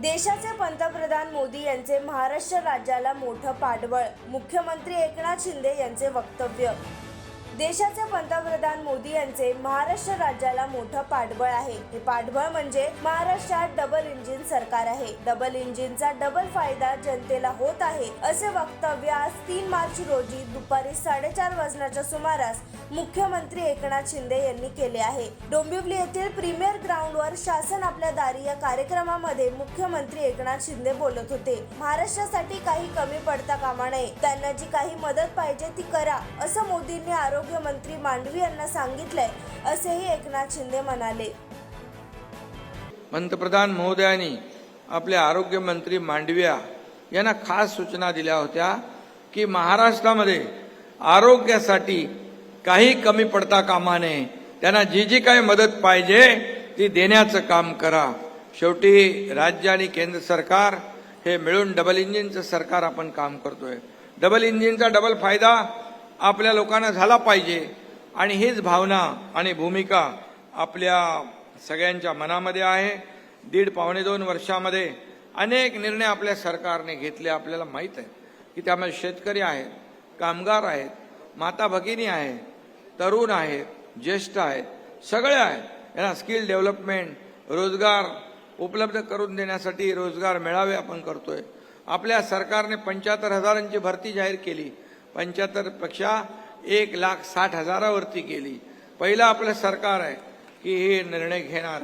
देशाचे पंतप्रधान मोदी यांचे महाराष्ट्र राज्याला मोठं पाठबळ. मुख्यमंत्री एकनाथ शिंदे यांचे वक्तव्य. देशाचे पंतप्रधान मोदी यांचे महाराष्ट्र राज्याला मोठं पाठबळ आहे. हे पाठबळ म्हणजे महाराष्ट्रात डबल इंजिन सरकार आहे. डबल इंजिनचा डबल फायदा जनतेला होत आहे असे वक्तव्य आज तीन मार्च रोजी दुपारी साडेचार वाजण्याच्या सुमारास मुख्यमंत्री एकनाथ शिंदे यांनी केले आहे. डोंबिवली येथील प्रीमियर ग्राउंडवर शासन आपल्या दारी या कार्यक्रमामध्ये मुख्यमंत्री एकनाथ शिंदे बोलत होते. महाराष्ट्रासाठी काही कमी पडता कामा नये. त्यांना जी काही मदत पाहिजे ती करा असं मोदींनी आरोप आरोग्यमंत्री मांडवी यांना सांगितलंय असेही एकनाथ शिंदे म्हणाले. पंतप्रधान महोदयांनी आपले आरोग्यमंत्री मांडविया यांना खास सूचना दिल्या होत्या की महाराष्ट्रामध्ये आरोग्यासाठी काही कमी पडता कामा नये. त्यांना जी जी काही मदत पाहिजे ती देण्याचं काम करा. शेवटी राज्य आणि केंद्र सरकार हे मिळून डबल इंजिनचं सरकार आपण काम करतोय. डबल इंजिनचा डबल फायदा आपल्या लोकांना झाला पाहिजे. आणि हीच भावना आणि भूमिका आपल्या सगळ्यांच्या मनामध्ये आहे. दीड पावणे दोन वर्षामध्ये अनेक निर्णय आपल्या सरकारने घेतले आपल्याला माहीत आहे. की त्यामध्ये शेतकरी आहेत कामगार आहेत माता भगिनी आहेत तरुण आहेत ज्येष्ठ आहेत सगळे आहेत. यांना स्किल डेव्हलपमेंट रोजगार उपलब्ध करून देण्यासाठी रोजगार मेळावे आपण करतोय. आपल्या सरकारने पंच्याहत्तर हजारांची भरती जाहीर केली. पंच्याहत्तरपेक्षा एक लाख साठ हजारावरती केली पहिलं आपलं सरकार आहे की हे निर्णय घेणार